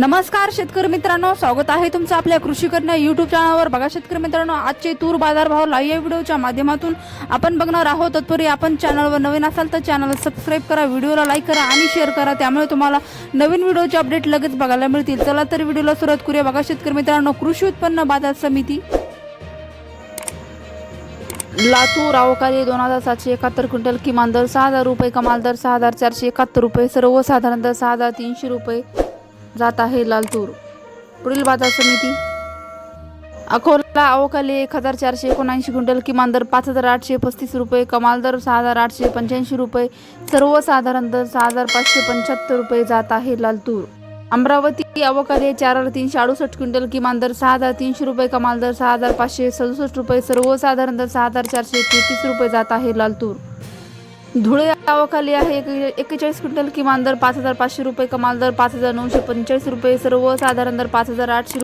नमस्कार शेतकरी मित्रांनो. स्वागत आहे तुमचं आपल्या कृषी करणं युट्यूब चॅनलवर बघा शेतकरी मित्रांनो आजचे तूर बाजारभाव लाईव्ह व्हिडिओच्या माध्यमातून आपण बघणार आहोत. तत्पूर्वी आपण चॅनलवर नवीन असाल तर चॅनलला सबस्क्राईब करा व्हिडिओला लाईक करा आणि शेअर करा. त्यामुळे तुम्हाला नवीन व्हिडिओचे अपडेट लगेच बघायला मिळतील. चला तर व्हिडिओला सुरुवात करूया. बघा शेतकरी मित्रांनो कृषी उत्पन्न बाजार समिती. लातूर अवकाळी दोन हजार सातशे एकाहत्तर क्विंटल किमान दर सहा हजार रुपये कमाल दर सहा हजार चारशे एकाहत्तर रुपये सर्वसाधारण दर सहा हजार तीनशे रुपये. जात आहे लालतूर. पुढील बाजार समिती. अकोला अवकाली एक हजार चारशे एकोणऐंशी क्विंटल किमान दर पाच हजार आठशे पस्तीस रुपये कमाल दर सहा हजार आठशे पंच्याऐंशी रुपये सर्वसाधारण दर सहा हजार पाचशे पंच्याहत्तर रुपये जात आहे लालतूर. अमरावती अवकाली चार हजार तीनशे अडुसष्ट क्विंटल किमान दर सहा हजार तीनशे रुपये कमाल दर सहा हजार पाचशे सदुसष्ट रुपये सर्वसाधारण दर सहा हजार चारशे तेहतीस रुपये जात आहे लालतूर. धुळे गावाखाली आहे. एक- एक्केचाळीस क्विंटल किमान दर पाच हजार पाचशे रुपये कमाल दर पाच हजार नऊशे पंचेचाळीस रुपये सर्वसाधारण दर पाच हजार आठशे